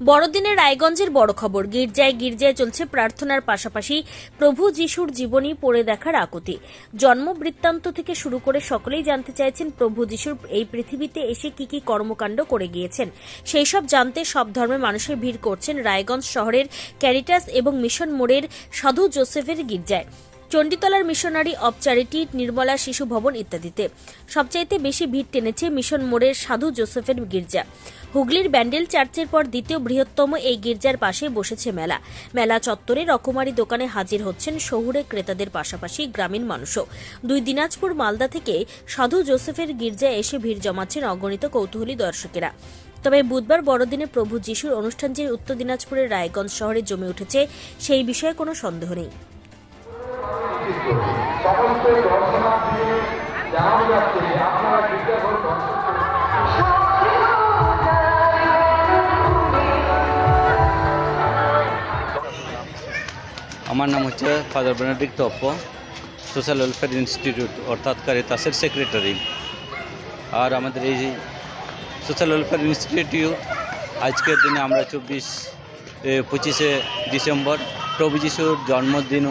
বড়দিনে রায়গঞ্জের বড় খবর। গির্জায় গির্জায় চলছে প্রার্থনার পাশাপাশি প্রভু যিশুর জীবনী পড়ে দেখার আকুতি। জন্ম বৃত্তান্ত থেকে শুরু করে সকলেই জানতে চাইছেন প্রভু যিশুর এই পৃথিবীতে এসে কি কি কর্মকাণ্ড করে গিয়েছেন। সেই সব জানতে সব ধর্মের মানুষের ভিড় করছেন রায়গঞ্জ শহরের ক্যারিটাস এবং মিশন মোড়ের সাধু জোসেফের গির্জায়। চণ্ডীতলার missionary of charity, Nirmala Shishu Bhavan ইত্যাদিতে। সবচাইতে বেশি ভিড় টেনেছে মিশন মোড়ের সাধু জোসেফের গির্জা। হুগলির ব্যান্ডেল চার্চের পর দ্বিতীয় বৃহত্তম এই গির্জার পাশে বসেছে মেলা। মেলা চত্বরে রকমারি দোকানে হাজির হচ্ছেন শহুরে ক্রেতাদের পাশাপাশি গ্রামীণ মানুষও। দুই দিনাজপুর মালদা থেকে সাধু জোসেফের গির্জায় এসে ভিড় জমাচ্ছেন অগণিত কৌতূহলী দর্শকেরা। তবে বুধবার বড়দিনে প্রভু যিশুর অনুষ্ঠান যে উত্তর দিনাজপুরের রায়গঞ্জ শহরে জমে উঠেছে, সেই বিষয়ে কোনো সন্দেহ নেই। জানানো যাচ্ছে, আপনারা আমার নাম হচ্ছে father Benedict Toppo social welfare institute অর্থাৎ কারিতাসের সেক্রেটারি আর আমাদের এই সোশ্যাল ওয়েলফেয়ার ইনস্টিটিউট আজকের দিনে আমরা চব্বিশ পঁচিশে ডিসেম্বর প্রভু যিশুর জন্মদিন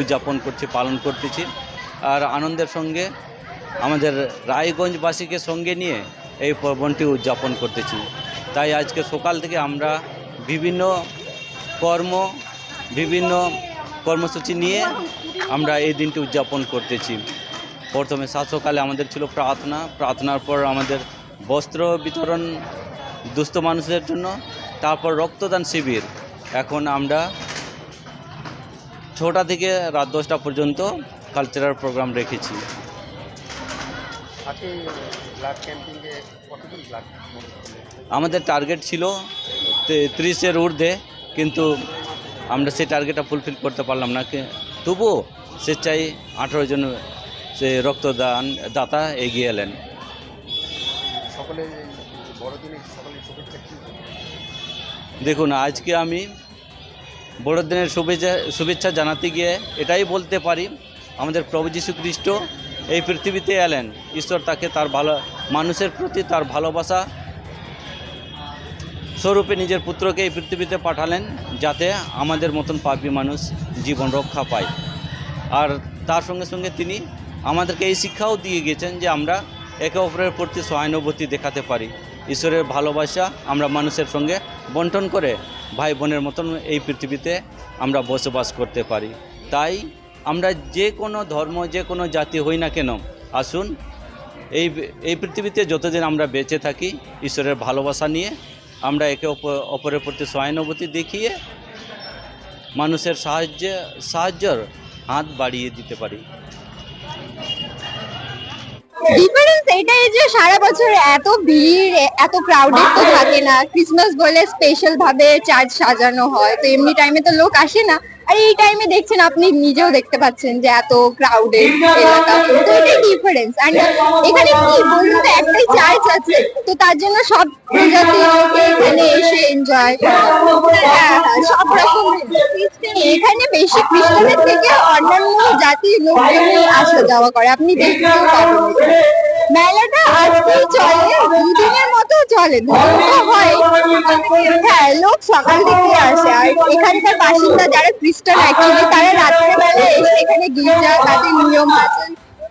উদযাপন করছি, পালন করতেছি। আর আনন্দের সঙ্গে আমাদের রায়গঞ্জবাসীকে সঙ্গে নিয়ে এই পর্বণটি উদযাপন করতেছি। তাই আজকে সকাল থেকে আমরা বিভিন্ন কর্ম, বিভিন্ন কর্মসূচি নিয়ে আমরা এই দিনটি উদযাপন করতেছি। প্রথমে সাত সকালে আমাদের ছিল প্রার্থনা। প্রার্থনার পর আমাদের বস্ত্র বিতরণ দুস্থ মানুষদের জন্য, তারপর রক্তদান শিবির। এখন আমরা ছটা থেকে রাত দশটা পর্যন্ত কালচারাল প্রোগ্রাম রেখেছি। আমাদের টার্গেট ছিল ত্রিশের ঊর্ধ্বে কিন্তু আমরা সেই টার্গেটটা ফুলফিল করতে পারলাম না। তবুও স্বেচ্ছায় আঠারো জন সে রক্তদান দাতা এগিয়ে এলেন। দেখুন আজকে আমি বড়দিনের শুভেচ্ছা শুভেচ্ছা জানাতে গিয়ে এটাই বলতে পারি, আমাদের প্রভু যীশু খ্রিস্ট এই পৃথিবীতে এলেন। ঈশ্বর তাকে তার ভালো, মানুষের প্রতি তার ভালোবাসা স্বরূপে নিজের পুত্রকে এই পৃথিবীতে পাঠালেন, যাতে আমাদের মতন পাপী মানুষ জীবন রক্ষা পায়। আর তার সঙ্গে সঙ্গে তিনি আমাদেরকে এই শিক্ষাও দিয়ে গেছেন যে আমরা একে অপরের প্রতি সহানুভূতি দেখাতে পারি। ঈশ্বরের ভালোবাসা আমরা মানুষের সঙ্গে বন্টন করে ভাই বোনের মতন এই পৃথিবীতে আমরা বসবাস করতে পারি। তাই আমরা যে কোনো ধর্ম, যে কোনো জাতি হই না কেন, আসুন এই এই পৃথিবীতে যতদিন আমরা বেঁচে থাকি, ঈশ্বরের ভালোবাসা নিয়ে আমরা একে অপ- অপরের প্রতি সহানুভূতি দেখিয়ে মানুষের সাহায্যে, সাহায্যর হাত বাড়িয়ে দিতে পারি। ডিফারেন্স এটাই যে সারা বছর এত ভিড়, এত ক্রাউডেড তো থাকে না। ক্রিসমাস বলে স্পেশাল ভাবে চার্চ সাজানো হয়, তো এমনি টাইমে তো লোক আসে না। আর এই টাইমে দেখছেন, আপনি নিজেও দেখতে পাচ্ছেন যে এত ক্রাউডেড এলাকা। তো এটাই ডিফারেন্স এখানে কি বলুন তো, একটাই চার্চ আছে, তো তার জন্য সব প্রজাতি এখানে এসে এনজয় এখানে বেশি খ্রিস্টানের থেকে অন্যান্য জাতির লোকজনই আসা যাওয়া করে। আপনি দেখতেও মেলাটা আজকেই চলে, দুদিনের মতো চলে। দুদিন তো হয়। হ্যাঁ লোক সকাল থেকে আসে। আর এখানকার বাসিন্দা যারা খ্রিস্টান অ্যাকচুয়ালি তারা রাত্রেবেলা এসে এখানে গির্জা, তাদের নিয়ম আছে।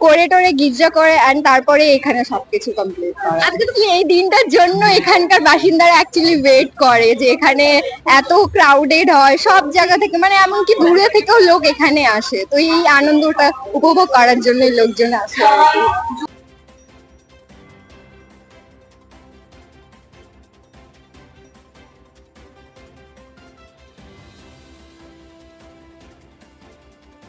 করে টরে গির্জা করে এন্ড তারপরে এখানে সবকিছু কমপ্লিট করে। আজকে তুমি এই দিনটার জন্য এখানকার বাসিন্দারা অ্যাকচুয়ালি ওয়েট করে যে এখানে এত ক্রাউডেড হয়, সব জায়গা থেকে মানে এমনকি দূরে থেকেও লোক এখানে আসে। তো এই আনন্দটা উপভোগ করার জন্যই লোকজন আসে।